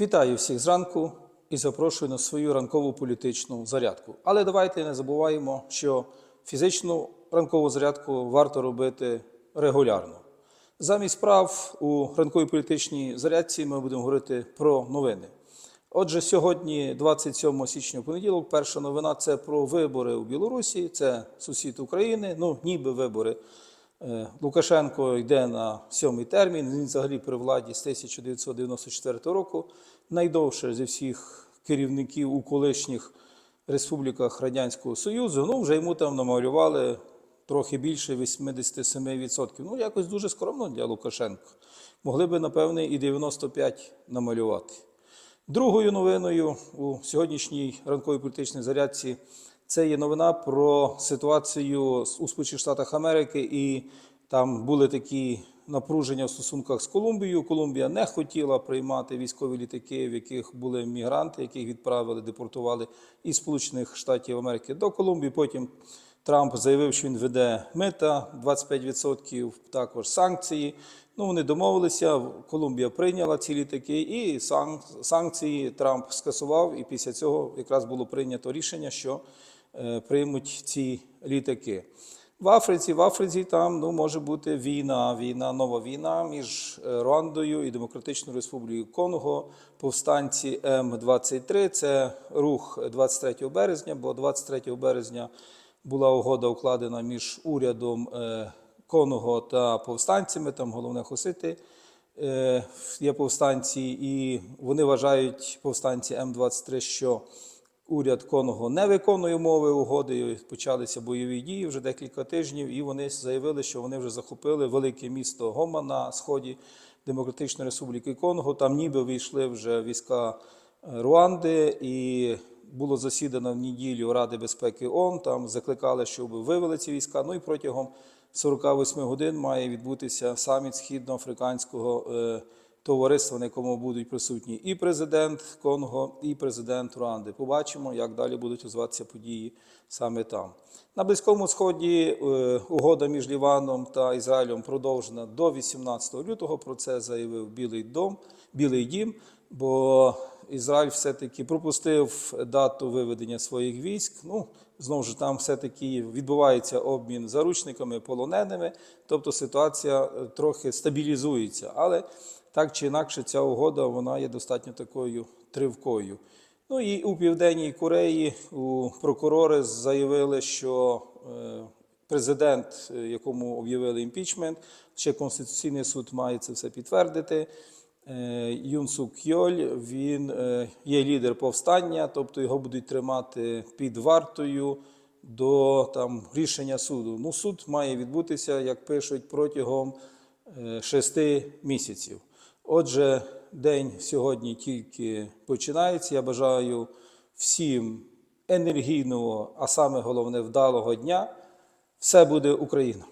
Вітаю всіх зранку і запрошую на свою ранкову політичну зарядку. Але давайте не забуваємо, що фізичну ранкову зарядку варто робити регулярно. Замість справ у ранковій політичній зарядці ми будемо говорити про новини. Отже, сьогодні, 27 січня, понеділок, перша новина це про вибори у Білорусі. Це сусід України, ну ніби вибори. Е, Лукашенко йде на сьомий термін. Він взагалі при владі з 1994 року. Найдовше зі всіх керівників у колишніх республіках Радянського Союзу. Ну, вже йому там намалювали трохи більше 87%. Ну, якось дуже скромно для Лукашенка. Могли би, напевне, і 95 намалювати. Другою новиною у сьогоднішній ранковій політичній зарядці це є новина про ситуацію у Сполучених Штатах Америки, і там були такі напруження в стосунках з Колумбією. Колумбія не хотіла приймати військові літаки, в яких були мігранти, яких відправили, депортували із Сполучених Штатів Америки до Колумбії. Потім Трамп заявив, що він веде мита 25%, також санкції. Ну, вони домовилися. Колумбія прийняла ці літаки, і сан- санкції Трамп скасував. І після цього якраз було прийнято рішення, що приймуть ці літаки. В Африці, в Африці там ну, може бути війна, війна, нова війна між е, Руандою і Демократичною Республікою Конго, повстанці М23. Це рух 23 березня, бо 23 березня була угода укладена між урядом е, Конго та повстанцями, там головне Хосити е, є повстанці, і вони вважають повстанці М23, що уряд Конго не виконує умови угоди. Почалися бойові дії вже декілька тижнів, і вони заявили, що вони вже захопили велике місто Гома на сході Демократичної Республіки Конго. Там ніби війшли вже війська е, Руанди і. Було засідано в неділю Ради безпеки ООН, там закликали, щоб вивели ці війська. Ну і протягом 48 годин має відбутися саміт східноафриканського е, товариства, на якому будуть присутні і президент Конго, і президент Руанди. Побачимо, як далі будуть розвиватися події саме там. На Близькому Сході е, угода між Ліваном та Ізраїлем продовжена до 18 лютого. Про це заявив Білий Дом, Білий Дім. Бо Ізраїль все-таки пропустив дату виведення своїх військ. Ну, знову ж там все-таки відбувається обмін заручниками, полоненими, тобто ситуація е, трохи стабілізується. Але так чи інакше, ця угода вона є достатньо такою тривкою. Ну і у Південній Кореї у прокурори заявили, що е, президент, е, якому об'явили імпічмент, ще Конституційний суд має це все підтвердити. Е, Юн Сук Йоль, він е, є лідер повстання, тобто його будуть тримати під вартою до там, рішення суду. Ну, суд має відбутися, як пишуть, протягом е, шести місяців. Отже, день сьогодні тільки починається. Я бажаю всім енергійного, а саме головне вдалого дня. Все буде Україна!